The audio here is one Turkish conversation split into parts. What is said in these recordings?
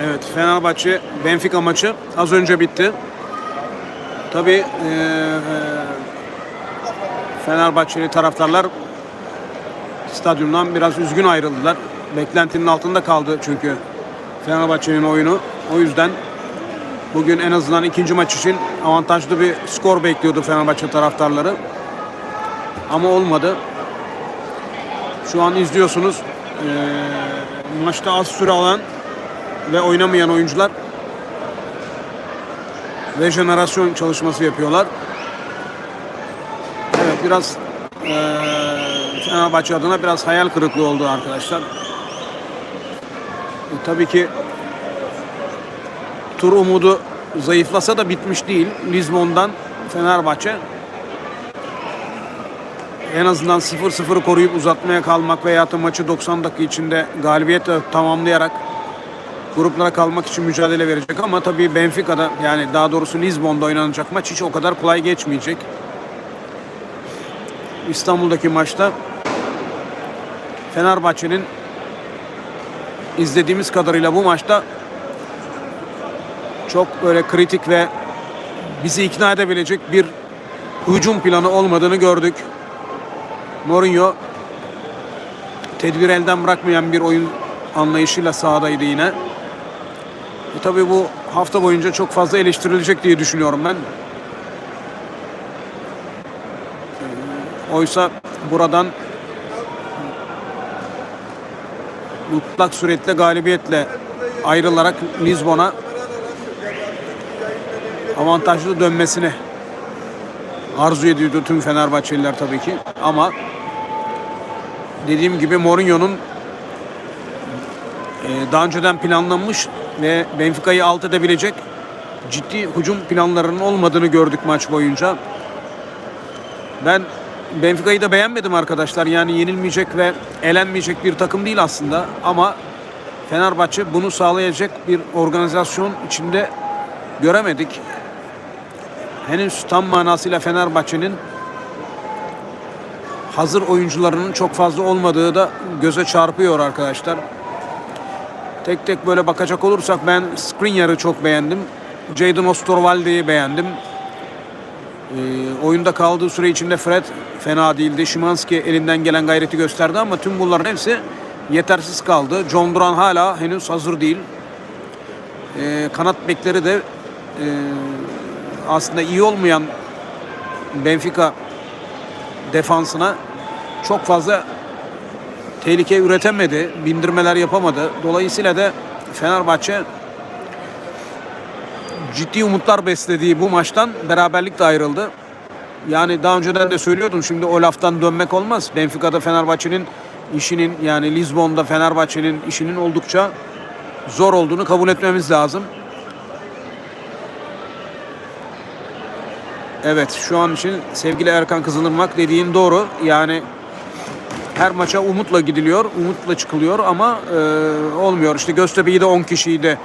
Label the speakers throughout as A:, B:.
A: Evet Fenerbahçe Benfica maçı az önce bitti. Tabii eee, Fenerbahçeli taraftarlar stadyumdan biraz üzgün ayrıldılar. Beklentinin altında kaldı çünkü Fenerbahçe'nin oyunu. O yüzden bugün en azından ikinci maç için avantajlı bir skor bekliyordu Fenerbahçe taraftarları. Ama olmadı. Şu an izliyorsunuz. Eee, maçta az süre alan ve oynamayan oyuncular rejenerasyon çalışması yapıyorlar. Evet biraz eee Fenerbahçe adına biraz hayal kırıklığı oldu arkadaşlar. E, tabii ki tur umudu zayıflasa da bitmiş değil. Lizbon'dan Fenerbahçe en azından 0-0'ı koruyup uzatmaya kalmak veya da maçı 90 dakika içinde galibiyetle tamamlayarak gruplara kalmak için mücadele verecek ama tabii Benfica'da yani daha doğrusu Lizbon'da oynanacak maç hiç o kadar kolay geçmeyecek. İstanbul'daki maçta Fenerbahçe'nin izlediğimiz kadarıyla bu maçta çok böyle kritik ve bizi ikna edebilecek bir hücum planı olmadığını gördük. Mourinho tedbir elden bırakmayan bir oyun anlayışıyla sahadaydı yine. E tabii bu hafta boyunca çok fazla eleştirilecek diye düşünüyorum ben. E, Oysa buradan mutlak suretle galibiyetle ayrılarak Lizbon'a avantajlı dönmesini arzu ediyordu tüm Fenerbahçeliler tabii ki. Ama dediğim gibi Mourinho'nun e, daha önceden planlanmış ve Benfica'yı alt edebilecek ciddi hücum planlarının olmadığını gördük maç boyunca. Ben Benfica'yı da beğenmedim arkadaşlar. Yani yenilmeyecek ve elenmeyecek bir takım değil aslında. Ama Fenerbahçe bunu sağlayacak bir organizasyon içinde göremedik. Henüz tam manasıyla Fenerbahçe'nin hazır oyuncularının çok fazla olmadığı da göze çarpıyor arkadaşlar. Tek tek böyle bakacak olursak ben Skriniar'ı çok beğendim. Jadon Osterwalde'yi beğendim. Ee, oyunda kaldığı süre içinde Fred fena değildi. Şimanski elinden gelen gayreti gösterdi ama tüm bunların hepsi yetersiz kaldı. John Duran hala henüz hazır değil. Ee, kanat bekleri de e, aslında iyi olmayan Benfica defansına çok fazla tehlike üretemedi, bindirmeler yapamadı. Dolayısıyla da Fenerbahçe ciddi umutlar beslediği bu maçtan beraberlikle ayrıldı. Yani daha önceden de söylüyordum şimdi o laftan dönmek olmaz. Benfica'da Fenerbahçe'nin işinin yani Lizbon'da Fenerbahçe'nin işinin oldukça zor olduğunu kabul etmemiz lazım. Evet şu an için sevgili Erkan Kızılırmak dediğin doğru. Yani her maça umutla gidiliyor, umutla çıkılıyor ama e, olmuyor. İşte Göztepe'yi de 10 kişiyi de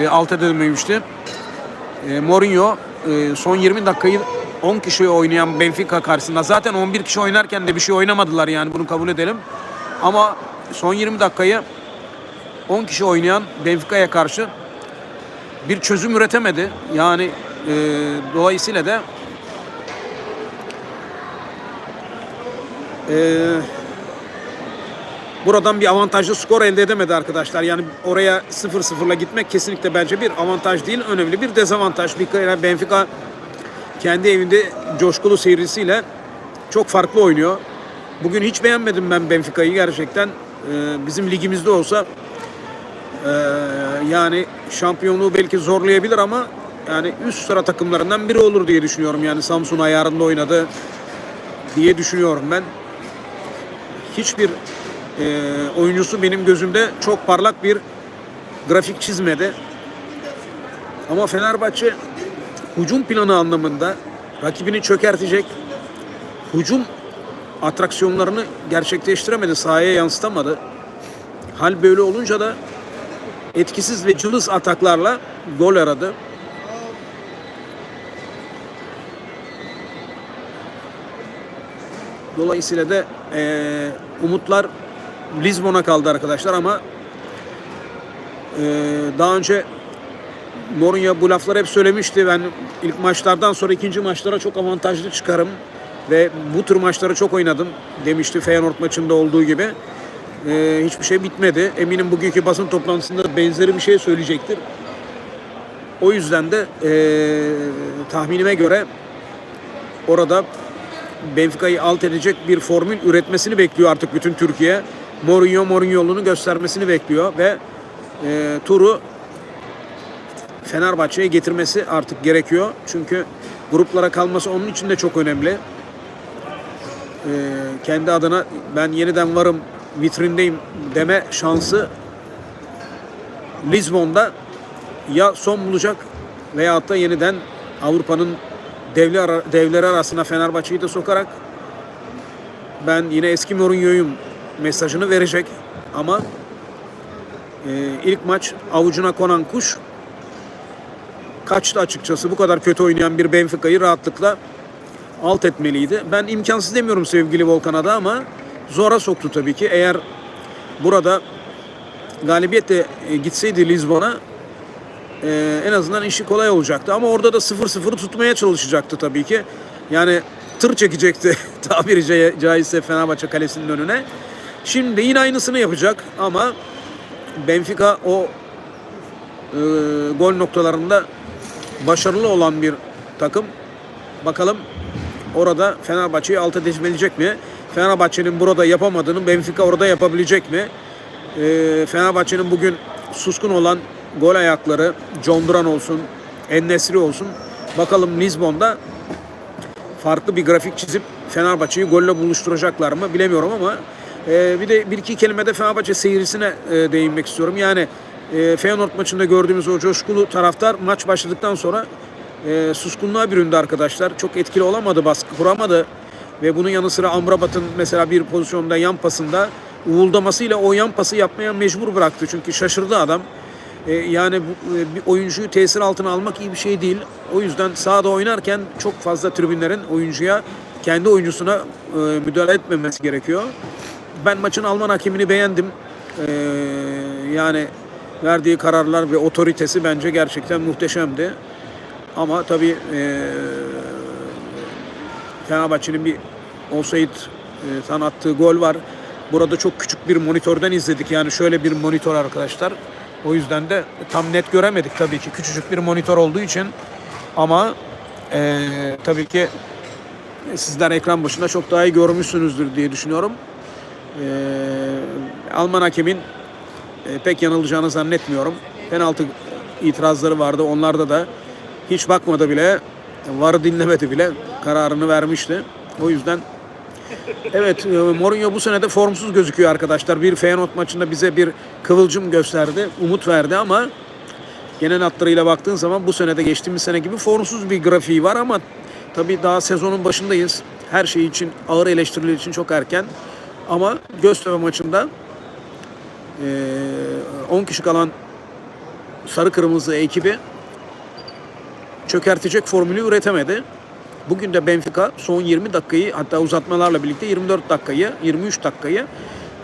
A: e, alt edilmemişti. E, Mourinho e, son 20 dakikayı 10 kişi oynayan Benfica karşısında zaten 11 kişi oynarken de bir şey oynamadılar yani bunu kabul edelim. Ama son 20 dakikayı 10 kişi oynayan Benfica'ya karşı bir çözüm üretemedi. Yani e, dolayısıyla da e, buradan bir avantajlı skor elde edemedi arkadaşlar. Yani oraya 0-0'la gitmek kesinlikle bence bir avantaj değil, önemli bir dezavantaj. Bir kere Benfica kendi evinde coşkulu seyircisiyle çok farklı oynuyor. Bugün hiç beğenmedim ben Benfica'yı gerçekten. Ee, bizim ligimizde olsa e, yani şampiyonluğu belki zorlayabilir ama yani üst sıra takımlarından biri olur diye düşünüyorum. Yani Samsun ayarında oynadı diye düşünüyorum ben. Hiçbir e, oyuncusu benim gözümde çok parlak bir grafik çizmedi. Ama Fenerbahçe hücum planı anlamında rakibini çökertecek hücum atraksiyonlarını gerçekleştiremedi, sahaya yansıtamadı. Hal böyle olunca da etkisiz ve cılız ataklarla gol aradı. Dolayısıyla da eee, umutlar Lizbon'a kaldı arkadaşlar ama daha önce Mourinho bu lafları hep söylemişti. Ben ilk maçlardan sonra ikinci maçlara çok avantajlı çıkarım ve bu tür maçları çok oynadım demişti Feyenoord maçında olduğu gibi. Ee, hiçbir şey bitmedi. Eminim bugünkü basın toplantısında benzeri bir şey söyleyecektir. O yüzden de ee, tahminime göre orada Benfica'yı alt edecek bir formül üretmesini bekliyor artık bütün Türkiye. Mourinho Mourinho'luğunu göstermesini bekliyor ve e, turu Fenerbahçe'ye getirmesi artık gerekiyor. Çünkü gruplara kalması onun için de çok önemli. Ee, kendi adına ben yeniden varım, vitrindeyim deme şansı Lizbon'da ya son bulacak veyahut da yeniden Avrupa'nın devli ara, devleri arasına Fenerbahçe'yi de sokarak ben yine eski Mourinho'yum mesajını verecek ama e, ilk maç avucuna konan kuş kaçtı açıkçası. Bu kadar kötü oynayan bir Benfica'yı rahatlıkla alt etmeliydi. Ben imkansız demiyorum sevgili Volkan'a da ama zora soktu tabii ki. Eğer burada galibiyetle e, gitseydi Lizbon'a e, en azından işi kolay olacaktı. Ama orada da 0-0'ı tutmaya çalışacaktı tabii ki. Yani tır çekecekti tabiri ca- caizse Fenerbahçe kalesinin önüne. Şimdi yine aynısını yapacak ama Benfica o e, gol noktalarında başarılı olan bir takım. Bakalım orada Fenerbahçe'yi alt edebilecek mi? Fenerbahçe'nin burada yapamadığını Benfica orada yapabilecek mi? E, Fenerbahçe'nin bugün suskun olan gol ayakları John Duran olsun, Ennesri olsun. Bakalım Lizbon'da farklı bir grafik çizip Fenerbahçe'yi golle buluşturacaklar mı bilemiyorum ama e, bir de bir iki kelime de Fenerbahçe seyircisine e, değinmek istiyorum. Yani e, Feyenoord maçında gördüğümüz o coşkulu taraftar maç başladıktan sonra e, suskunluğa büründü arkadaşlar. Çok etkili olamadı, baskı kuramadı. Ve bunun yanı sıra Amrabat'ın mesela bir pozisyonda yan pasında uğuldamasıyla o yan pası yapmaya mecbur bıraktı. Çünkü şaşırdı adam. E, yani bu, e, bir oyuncuyu tesir altına almak iyi bir şey değil. O yüzden sahada oynarken çok fazla tribünlerin oyuncuya kendi oyuncusuna e, müdahale etmemesi gerekiyor. Ben maçın Alman hakemini beğendim. E, yani verdiği kararlar ve otoritesi bence gerçekten muhteşemdi. Ama tabii e, Fenerbahçe'nin bir offside e, tan attığı gol var. Burada çok küçük bir monitörden izledik. Yani şöyle bir monitör arkadaşlar. O yüzden de tam net göremedik tabii ki. Küçücük bir monitör olduğu için. Ama e, tabii ki sizler ekran başında çok daha iyi görmüşsünüzdür diye düşünüyorum. E, Alman hakemin e, pek yanılacağını zannetmiyorum. Penaltı itirazları vardı. Onlarda da hiç bakmadı bile, varı dinlemedi bile kararını vermişti. O yüzden evet e, Mourinho bu sene de formsuz gözüküyor arkadaşlar. Bir Feyenoord maçında bize bir kıvılcım gösterdi, umut verdi ama genel hatlarıyla baktığın zaman bu sene de geçtiğimiz sene gibi formsuz bir grafiği var ama tabii daha sezonun başındayız. Her şey için ağır eleştiriler için çok erken. Ama Göztepe maçında e, 10 kişi kalan sarı kırmızı ekibi çökertecek formülü üretemedi. Bugün de Benfica son 20 dakikayı hatta uzatmalarla birlikte 24 dakikayı 23 dakikayı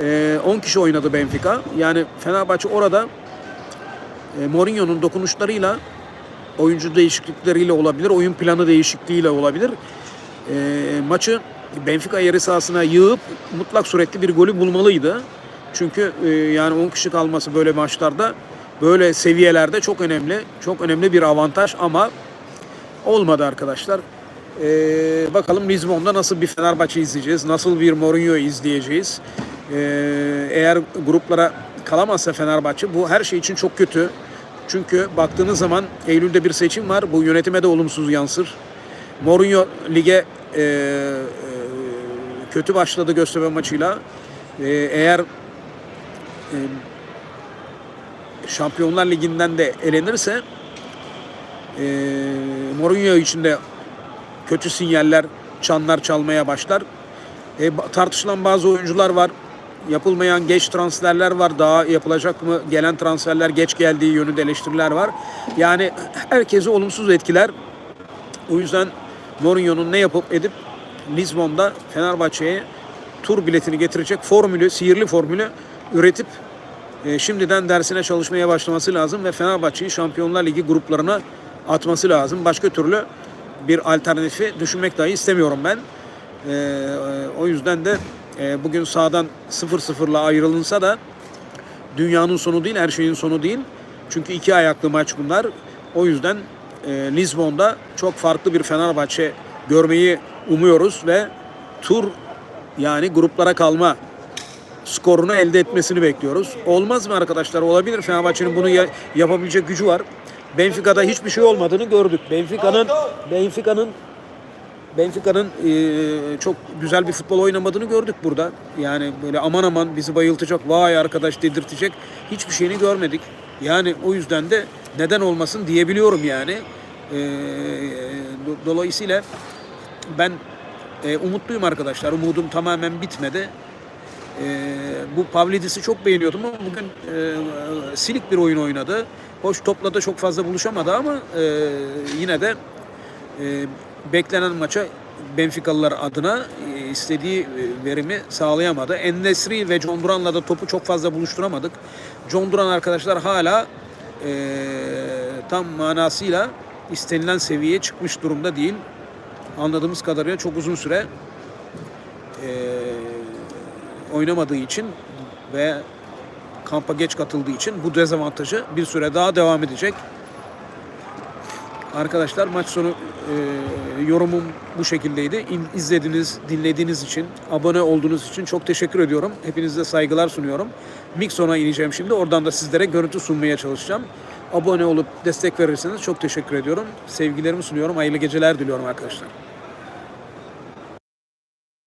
A: e, 10 kişi oynadı Benfica. Yani Fenerbahçe orada e, Mourinho'nun dokunuşlarıyla oyuncu değişiklikleriyle olabilir, oyun planı değişikliğiyle olabilir. E, maçı Benfica yarı sahasına yığıp mutlak suretli bir golü bulmalıydı. Çünkü e, yani 10 kişi kalması böyle maçlarda böyle seviyelerde çok önemli. Çok önemli bir avantaj ama olmadı arkadaşlar. Ee, bakalım Lizbon'da nasıl bir Fenerbahçe izleyeceğiz, nasıl bir Mourinho izleyeceğiz. Ee, eğer gruplara kalamazsa Fenerbahçe bu her şey için çok kötü. Çünkü baktığınız zaman Eylül'de bir seçim var. Bu yönetime de olumsuz yansır. Mourinho lige e, kötü başladı Göztepe maçıyla. E, eğer e, Şampiyonlar Ligi'nden de elenirse e, Mourinho için de kötü sinyaller, çanlar çalmaya başlar. E, tartışılan bazı oyuncular var. Yapılmayan geç transferler var. Daha yapılacak mı? Gelen transferler geç geldiği yönünde eleştiriler var. Yani herkesi olumsuz etkiler. O yüzden Mourinho'nun ne yapıp edip Lizbon'da Fenerbahçe'ye tur biletini getirecek formülü, sihirli formülü üretip e, şimdiden dersine çalışmaya başlaması lazım ve Fenerbahçe'yi Şampiyonlar Ligi gruplarına atması lazım. Başka türlü bir alternatifi düşünmek dahi istemiyorum ben. E, o yüzden de e, bugün sahadan 0-0'la ayrılınsa da dünyanın sonu değil, her şeyin sonu değil. Çünkü iki ayaklı maç bunlar. O yüzden e, Lizbon'da çok farklı bir Fenerbahçe görmeyi umuyoruz ve tur yani gruplara kalma skorunu elde etmesini bekliyoruz. Olmaz mı arkadaşlar? Olabilir. Fenerbahçe'nin bunu ya- yapabilecek gücü var. Benfica'da hiçbir şey olmadığını gördük. Benfica'nın Benfica'nın Benfica'nın e, çok güzel bir futbol oynamadığını gördük burada. Yani böyle aman aman bizi bayıltacak, vay arkadaş dedirtecek hiçbir şeyini görmedik. Yani o yüzden de neden olmasın diyebiliyorum yani. E, do- dolayısıyla ben e, umutluyum arkadaşlar. Umudum tamamen bitmedi. E, bu Pavlidis'i çok beğeniyordum ama bugün e, silik bir oyun oynadı. Hoş topla da çok fazla buluşamadı ama e, yine de e, beklenen maça Benfikalılar adına e, istediği e, verimi sağlayamadı. Ennesri ve John Duran'la da topu çok fazla buluşturamadık. John Duran arkadaşlar hala e, tam manasıyla istenilen seviyeye çıkmış durumda değil. Anladığımız kadarıyla çok uzun süre e, oynamadığı için ve kampa geç katıldığı için bu dezavantajı bir süre daha devam edecek. Arkadaşlar maç sonu e, yorumum bu şekildeydi. İn- İzlediğiniz, dinlediğiniz için, abone olduğunuz için çok teşekkür ediyorum. Hepinize saygılar sunuyorum. Mixon'a ineceğim şimdi. Oradan da sizlere görüntü sunmaya çalışacağım. Abone olup destek verirseniz çok teşekkür ediyorum. Sevgilerimi sunuyorum. Hayırlı geceler diliyorum arkadaşlar.